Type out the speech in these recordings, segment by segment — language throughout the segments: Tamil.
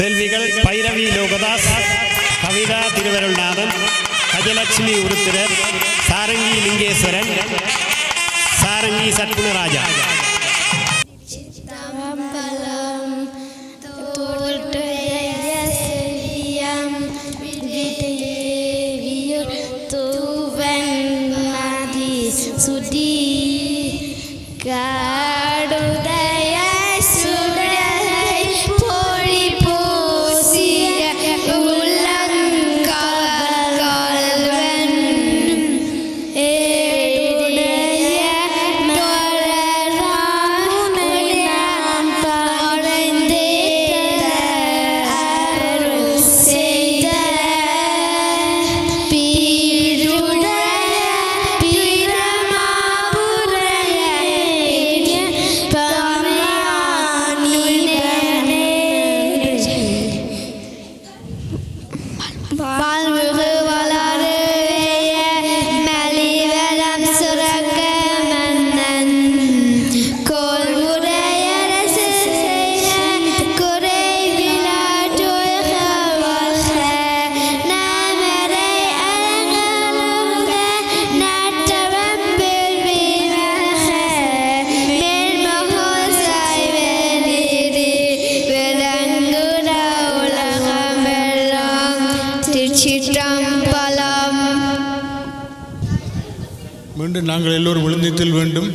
സെൽവികൾ ഭൈരവി ലോകദാസ് കവിത തിരുവരുൾനാഥൻ അജലക്ഷ്മി ഉരുത്തിരൻ സാരംഗി ലിംഗേശ്വരൻ സാരംഗി സത്ഗുണരാജ. நாங்கள் எல்லோரும் விழுந்தித்தல் வேண்டும்.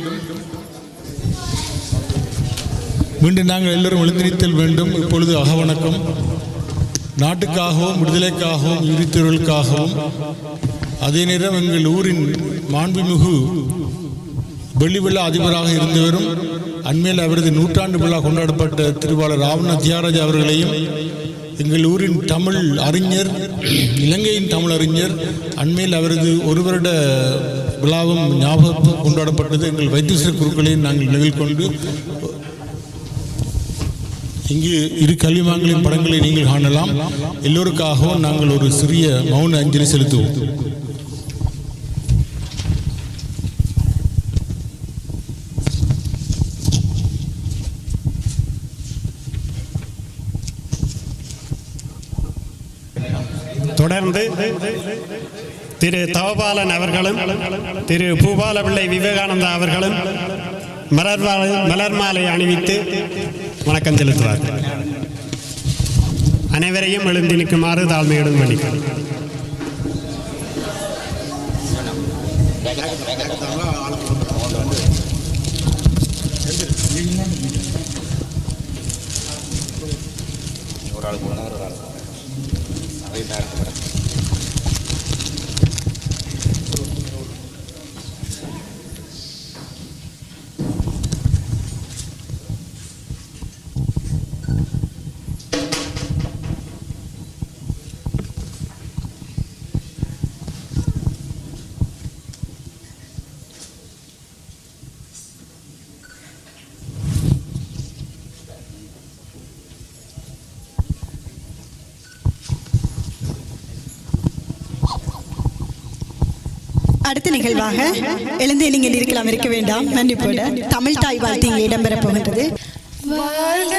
மீண்டும் நாங்கள் எல்லோரும் விழுந்தித்தல் வேண்டும். இப்பொழுது அகவணக்கம். நாட்டுக்காகவும் விடுதலைக்காகவும் உயிர்த்தொழிலுக்காகவும் அதே நேரம் எங்கள் ஊரின் மாண்புமிகு வெள்ளி விழா அதிபராக இருந்தவரும் அண்மையில் அவரது நூற்றாண்டு விழா கொண்டாடப்பட்ட திருவாளர் ராவண தியாராஜ் அவர்களையும் எங்கள் ஊரின் தமிழ் அறிஞர் இலங்கையின் தமிழ் அறிஞர் அண்மையில் அவரது ஒரு வருட விழாவும் ஞாபகம் கொண்டாடப்பட்டது. எங்கள் வைத்தீஸ்வர குருக்களையும் நாங்கள் நினைவில் கொண்டு இங்கு இரு கல்விமான்களின் படங்களை நீங்கள் காணலாம். எல்லோருக்காகவும் நாங்கள் ஒரு சிறிய மௌன அஞ்சலி செலுத்துவோம். தொடர்ந்து திரு தவபாலன் அவர்களும் திரு பூபாலபிள்ளை விவேகானந்தா அவர்களும் மலர் மலர்மாலை மலர் மாலை அணிவித்து வணக்கம் செலுத்துவார் அனைவரையும் எழுந்து நிற்குமாறு தாழ்மையுடன் மன்னிக்கிறேன். ஒரு ஆள் ஒரு ஆள் அடுத்த நிகழ்வாக எழுந்து நீங்கள் இருக்கலாம் இருக்க வேண்டாம். மன்னிப்போட தமிழ் தாய் வாழ்த்து இங்கே இடம்பெறப் போகின்றது. வாழ்க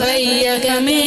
വയ്യകമേ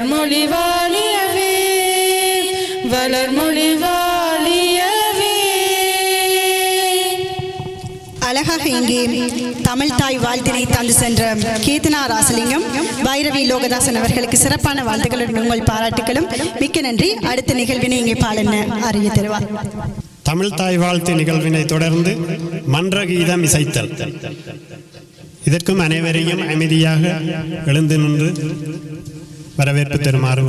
வளர்மொழி வாழியவே வளர்மொழி வாழியவே அழகாக இங்கே தமிழ் தாய் வாழ்த்தினை தந்து சென்ற கீர்த்தனா ராசலிங்கம் பைரவி லோகதாசன் அவர்களுக்கு சிறப்பான வாழ்த்துக்களுடன் உங்கள் பாராட்டுகளும். மிக்க நன்றி. அடுத்த நிகழ்வினை இங்கே பாலன அறிய தருவார். தமிழ் தாய் வாழ்த்து நிகழ்வினை தொடர்ந்து மன்ற கீதம் இசைத்தல். இதற்கும் அனைவரையும் அமைதியாக எழுந்து நின்று வரவேற்பு தருமாறு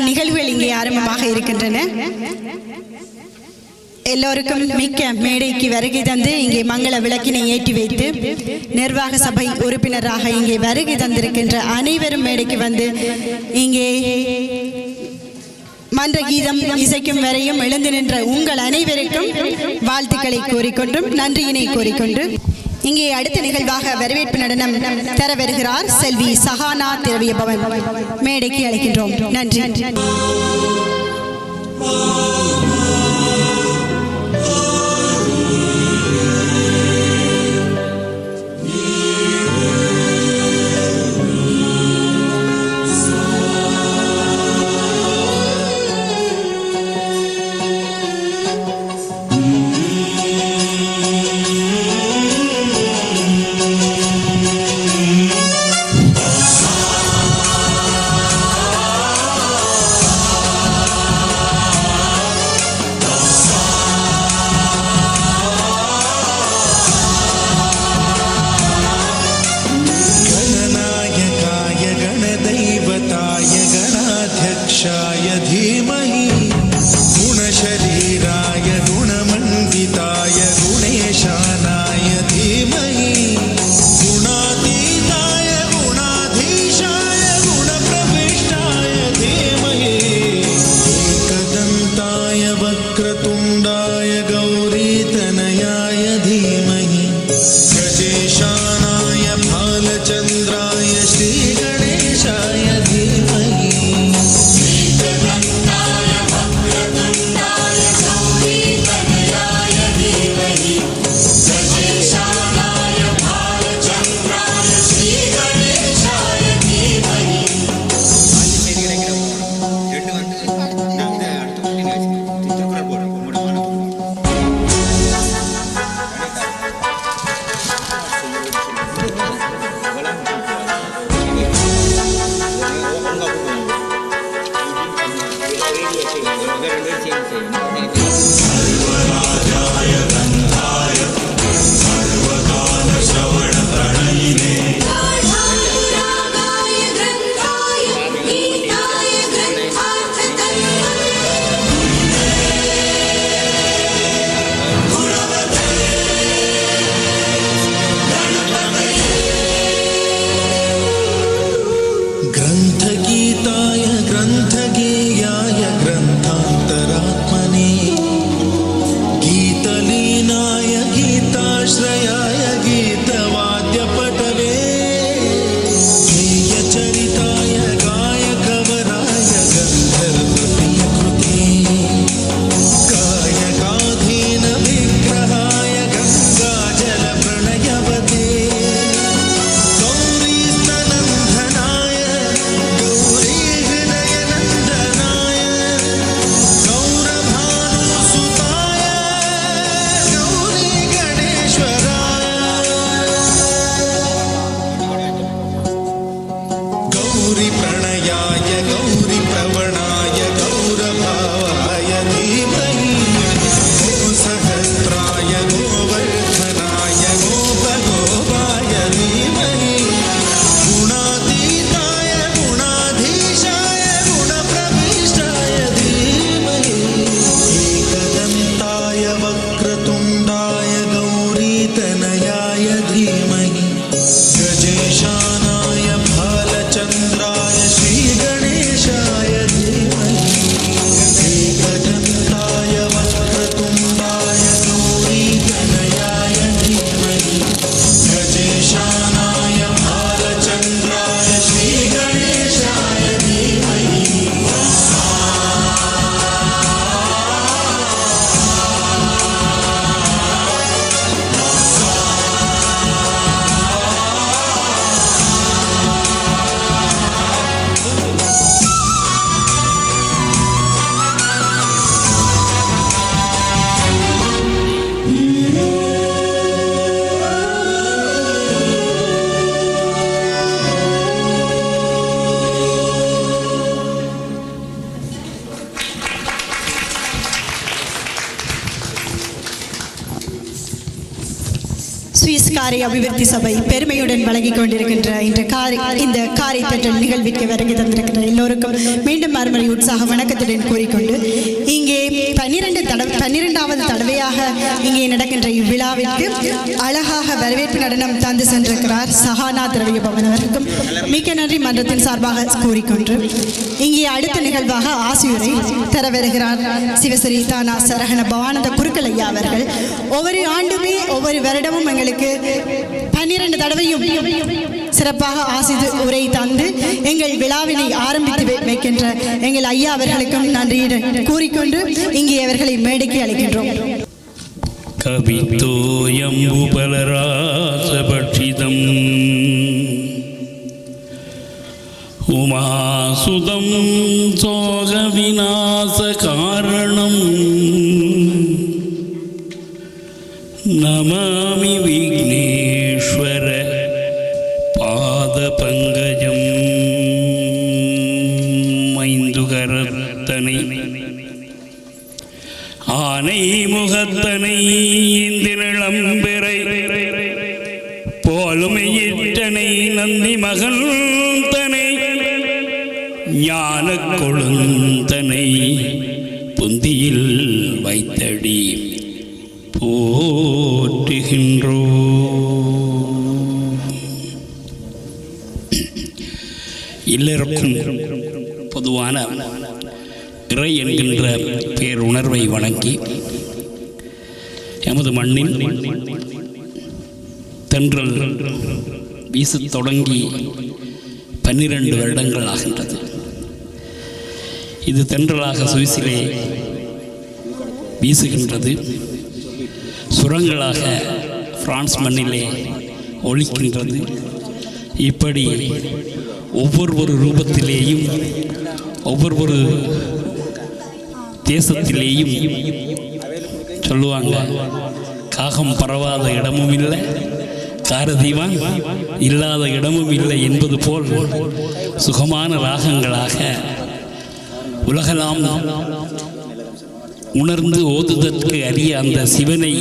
நிகழ்வுகள் இங்கே ஆரம்பமாக இருக்கின்றன. எல்லோருக்கும் மிக்க மேடைக்கு வருகை தந்து இங்கே மங்கள விளக்கினை ஏற்றி வைத்து நிர்வாக சபை உறுப்பினராக இங்கே வருகை தந்திருக்கின்ற அனைவரும் மேடைக்கு வந்து இங்கே மன்ற கீதம் இசைக்கும் வரையும் எழுந்து நின்ற உங்கள் அனைவருக்கும் வாழ்த்துக்களை கூறிக்கொண்டும் நன்றியினை கூறிக்கொண்டு இங்கே அடுத்த நிகழ்வாக வரவேற்பு நடனம் தர வருகிறார் செல்வி சஹானா திரவிய பவன் மேடைக்கு அழைக்கின்றோம். நன்றி. praia அபிவிருத்தி சபை பெருமையுடன் வழங்கிக் கொண்டிருக்கின்ற இந்த காரை இந்த காரை பெற்ற நிகழ்விற்கு வருகை தந்திருக்கின்ற எல்லோருக்கும் மீண்டும் மறுமுறை உற்சாக வணக்கத்துடன் கூறிக்கொண்டு இங்கே பன்னிரண்டு தடவை பன்னிரெண்டாவது தடவையாக இங்கே நடக்கின்ற இவ்விழாவிற்கு அழகாக வரவேற்பு நடனம் தந்து சென்றிருக்கிறார் சஹானா திரவிய பவன் அவருக்கும் மிக்க நன்றி மன்றத்தின் சார்பாக கூறிக்கொண்டு இங்கே அடுத்த நிகழ்வாக ஆசியுரை தர வருகிறார் சிவஸ்ரீ தானா சரகண பவானந்த குருக்கள் ஐயா அவர்கள். ஒவ்வொரு ஆண்டுமே ஒவ்வொரு வருடமும் எங்களுக்கு பன்னிரண்டு தடவையும் சிறப்பாக ஆசிது உரை தந்து எங்கள் விழாவினை ஆரம்பித்து வைக்கின்ற எங்கள் ஐயா அவர்களுக்கும் நன்றியுடன் கூறிக்கொண்டு இங்கே அவர்களை மேடைக்கு அழைக்கின்றோம். கவித்தோயம் உபலராசபட்சிதம் உமாசுதம் சோக விநாச காரணம். நமாமி ஞான கொழுந்தனை புந்தியில் வைத்தடி போற்றுகின்றோ. இல்லருக்கும் பொதுவான இறை என்கின்ற பேருணர்வை வணங்கி எமது மண்ணில் தென்றல் வீசத் தொடங்கி பன்னிரண்டு வருடங்கள் ஆகின்றது. இது தென்றலாக சுவிசிலே வீசுகின்றது. சுரங்களாக பிரான்ஸ் மண்ணிலே ஒழிக்கின்றது. இப்படி ஒவ்வொரு ஒரு ரூபத்திலேயும் ஒவ்வொரு ஒரு தேசத்திலேயும் சொல்லுவாங்க காகம் பரவாத இடமும் இல்லை காரதீவான் இல்லாத இடமும் இல்லை என்பது போல் சுகமான ராகங்களாக உலகலாம் உணர்ந்து ஓதுதற்கு அறிய அந்த சிவனை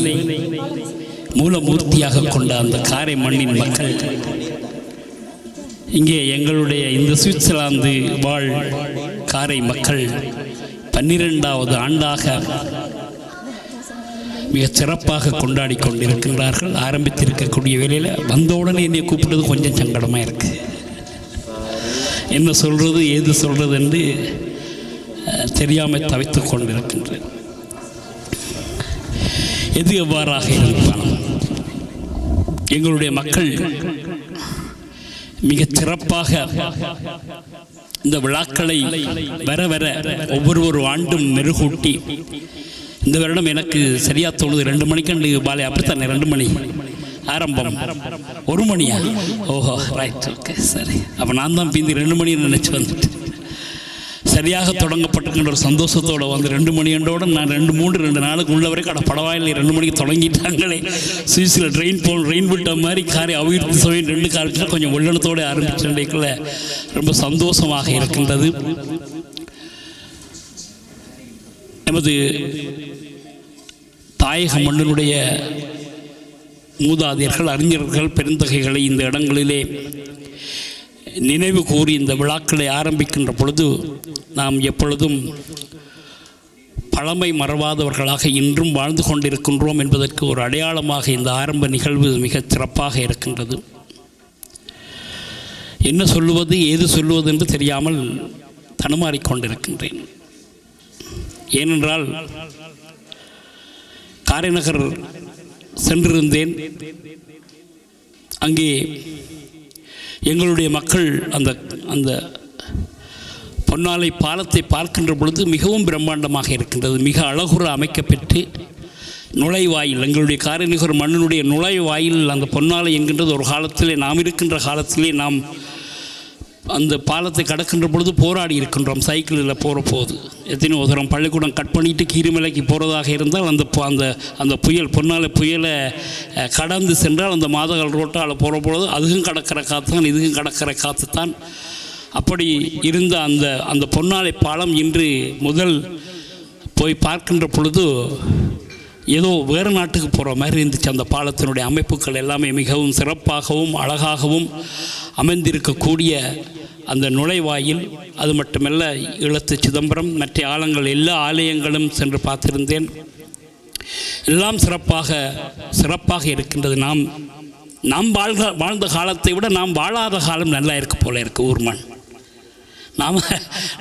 மூலமூர்த்தியாக கொண்ட அந்த காரை மண்ணின் மக்கள். இங்கே எங்களுடைய இந்த சுவிட்சர்லாந்து வாழ் காரை மக்கள் பன்னிரெண்டாவது ஆண்டாக மிக சிறப்பாக கொண்டாடி கொண்டிருக்கின்றார்கள். ஆரம்பித்திருக்கக்கூடிய வேலையில் வந்தவுடனே என்னை கூப்பிட்டது கொஞ்சம் சங்கடமாக இருக்குது என்ன சொல்கிறது ஏது சொல்கிறது என்று தெரியாமல் தவித்துக் கொண்டிருக்கின்றேன். எது எவ்வாறாக இருந்தாலும் எங்களுடைய மக்கள் மிகச் சிறப்பாக இந்த விழாக்களை வர வர ஒவ்வொரு ஒரு ஆண்டும் மெருகூட்டி இந்த வருடம் எனக்கு சரியா தோணுது ரெண்டு மணிக்கண்டு பாலை அப்படித்தானே ரெண்டு மணி ஆரம்பம். ஒரு மணியா? ஓஹோ ரைட் ஓகே சரி. அப்போ நான் தான் பிந்தி ரெண்டு மணி நினச்சி வந்துட்டேன். சரியாக தொடங்கப்பட்டிருக்கின்ற ஒரு சந்தோஷத்தோடு வந்து ரெண்டு மணி நான் ரெண்டு மூன்று ரெண்டு நாளுக்கு உள்ள வரைக்கும் அட படவாயில் ரெண்டு மணிக்கு தொடங்கிட்டாங்களே. சுவிஸில் ட்ரெயின் போ ரெயின் விட்ட மாதிரி காரை அவிழ்த்து சமயம் ரெண்டு காலத்தில் கொஞ்சம் உள்ளனத்தோடு ஆரம்பிச்சுள்ள ரொம்ப சந்தோஷமாக இருக்கின்றது. நமது தாயக மண்ணினுடைய மூதாதையர்கள் அறிஞர்கள் பெருந்தகைகளை இந்த இடங்களிலே நினைவு கூறி இந்த விழாக்களை ஆரம்பிக்கின்ற பொழுது நாம் எப்பொழுதும் பழமை மறவாதவர்களாக இன்றும் வாழ்ந்து கொண்டிருக்கின்றோம் என்பதற்கு ஒரு அடையாளமாக இந்த ஆரம்ப நிகழ்வு மிகச் சிறப்பாக இருக்கின்றது. என்ன சொல்லுவது ஏது சொல்லுவது என்று தெரியாமல் தடுமாறிக்கொண்டிருக்கின்றேன் ஏனென்றால் காரைநகர் சென்றிருந்தேன். அங்கே எங்களுடைய மக்கள் அந்த அந்த பொன்னாலை பாலத்தை பார்க்கின்ற பொழுது மிகவும் பிரம்மாண்டமாக இருக்கின்றது. மிக அழகுற அமைக்கப்பெற்று நுழைவாயில் எங்களுடைய காரணிகர் மண்ணினுடைய நுழைவாயில் அந்த பொன்னாலை என்கின்றது ஒரு காலத்திலே நாம் இருக்கின்ற காலத்திலே நாம் அந்த பாலத்தை கடக்கின்ற பொழுது போராடி இருக்கின்றோம் சைக்கிளில் போகிற போது எத்தனையோ உதரம் பள்ளிக்கூடம் கட் பண்ணிட்டு கீரிமலைக்கு போகிறதாக இருந்தால் அந்த அந்த அந்த புயல் பொன்னாலை புயலை கடந்து சென்றால் அந்த மாதகள் ரோட்டால் போகிற பொழுது அதுவும் கடக்கிற காற்று தான் இதுவும் கடக்கிற காற்று தான் அப்படி இருந்த அந்த அந்த பொன்னாலை பாலம் இன்று முதல் போய் பார்க்கின்ற பொழுது ஏதோ வேறு நாட்டுக்கு போகிற மாதிரி இருந்துச்சு. அந்த பாலத்தினுடைய அமைப்புகள் எல்லாமே மிகவும் சிறப்பாகவும் அழகாகவும் அமைந்திருக்கக்கூடிய அந்த நுழைவாயில். அது மட்டுமல்ல இழத்து சிதம்பரம் மற்ற ஆலங்கள் எல்லா ஆலயங்களும் சென்று பார்த்திருந்தேன். எல்லாம் சிறப்பாக சிறப்பாக இருக்கின்றது. நாம் நாம் வாழ்க வாழ்ந்த காலத்தை விட நாம் வாழாத காலம் நல்லா இருக்க போல இருக்கு ஊர்மன். நாம்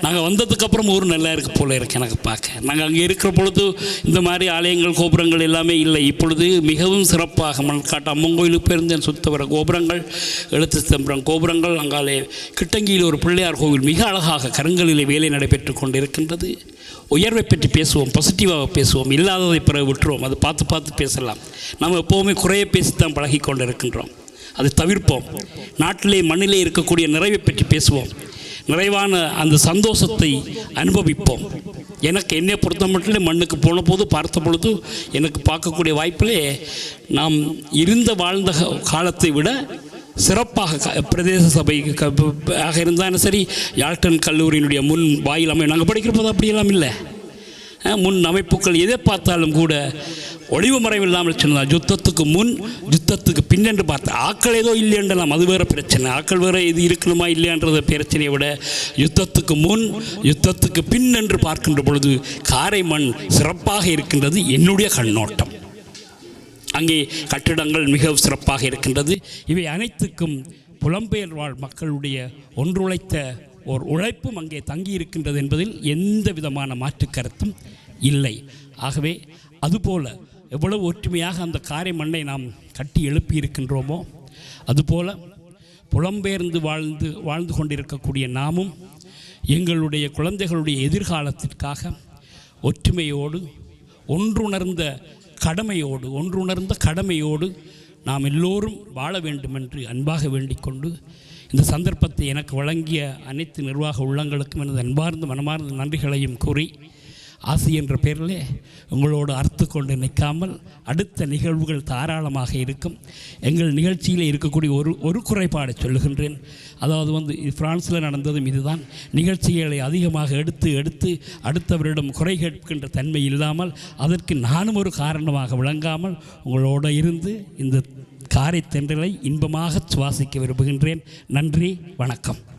நாங்கள் வந்ததுக்கப்புறம் ஊர் நல்லா இருக்க போல இருக்கு எனக்கு பார்க்க. நாங்கள் அங்கே இருக்கிற பொழுது இந்த மாதிரி ஆலயங்கள் கோபுரங்கள் எல்லாமே இல்லை. இப்பொழுது மிகவும் சிறப்பாக மண்காட்டு அம்மன் கோயிலுக்கு பேருந்தேன் சுத்த வர கோபுரங்கள் எழுத்து சிதம்பரம் கோபுரங்கள் அங்காலே கிட்டங்கியில் ஒரு பிள்ளையார் கோவில் மிக அழகாக கருங்கலிலே வேலை நடைபெற்று கொண்டிருக்கின்றது. உயர்வை பற்றி பேசுவோம் பாசிட்டிவாக பேசுவோம் இல்லாததை பிறகு விட்டுருவோம். அதை பார்த்து பார்த்து பேசலாம். நம்ம எப்போவுமே குறைய பேசித்தான் பழகி கொண்டு இருக்கின்றோம் அதை தவிர்ப்போம். நாட்டிலே மண்ணிலே இருக்கக்கூடிய நிறைவை பற்றி பேசுவோம். நிறைவான அந்த சந்தோஷத்தை அனுபவிப்போம். எனக்கு என்னை பொறுத்த மட்டும் மண்ணுக்கு போன போது பார்த்த பொழுது எனக்கு பார்க்கக்கூடிய வாய்ப்பிலே நாம் இருந்த வாழ்ந்த காலத்தை விட சிறப்பாக க- பிரதேச சபை க- ஆக இருந்தாலும் சரி யாழ்டன் கல்லூரியினுடைய முன் வாயில் அமை நாங்கள் படிக்கிற போது அப்படியெல்லாம் இல்லை. முன் அமைப்புகள் எதை பார்த்தாலும் கூட ஒளிவு மறைவு இல்லாமல் சொன்னதா யுத்தத்துக்கு முன் யுத்தத்துக்கு பின் என்று ஆக்கள் ஏதோ இல்லையென்றலாம் அது வேறு பிரச்சனை. ஆக்கள் வேறு இது இருக்கணுமா இல்லையான்றத பிரச்சனையை விட யுத்தத்துக்கு முன் யுத்தத்துக்கு பின் என்று பார்க்கின்ற பொழுது காரை மண் சிறப்பாக இருக்கின்றது என்னுடைய கண்ணோட்டம். அங்கே கட்டிடங்கள் மிக சிறப்பாக இருக்கின்றது. இவை அனைத்துக்கும் புலம்பெயர் வாழ் மக்களுடைய ஒன்றுழைத்த ஓர் உழைப்பும் அங்கே தங்கி இருக்கின்றது என்பதில் எந்த விதமான மாற்று கருத்தும் இல்லை. ஆகவே அதுபோல எவ்வளவு ஒற்றுமையாக அந்த காரை மண்ணை நாம் கட்டி எழுப்பி இருக்கின்றோமோ அதுபோல புலம்பெயர்ந்து வாழ்ந்து வாழ்ந்து கொண்டிருக்கக்கூடிய நாமும் எங்களுடைய குழந்தைகளுடைய எதிர்காலத்திற்காக ஒற்றுமையோடு ஒன்றுணர்ந்த கடமையோடு ஒன்றுணர்ந்த கடமையோடு நாம் எல்லோரும் வாழ வேண்டும் என்று அன்பாக வேண்டிக்கொண்டு இந்த சந்தர்ப்பத்தை எனக்கு வழங்கிய அனைத்து நிர்வாக உள்ளங்களுக்கும் எனது அன்பார்ந்த மனமார்ந்த நன்றிகளையும் கூறி ஆசி என்ற பெயரிலே உங்களோடு அர்த்து கொண்டு நிற்காமல் அடுத்த நிகழ்வுகள் தாராளமாக இருக்கும். எங்கள் நிகழ்ச்சியில் இருக்கக்கூடிய ஒரு ஒரு குறைபாடை சொல்லுகின்றேன். அதாவது வந்து ஃப்ரான்ஸில் பிரான்ஸில் நடந்ததும் இதுதான். நிகழ்ச்சிகளை அதிகமாக எடுத்து எடுத்து அடுத்தவரிடம் குறை கேட்கின்ற தன்மை இல்லாமல் அதற்கு நானும் ஒரு காரணமாக விளங்காமல் உங்களோடு இருந்து இந்த காரை தென்றலை இன்பமாக சுவாசிக்க விரும்புகின்றேன். நன்றி வணக்கம்.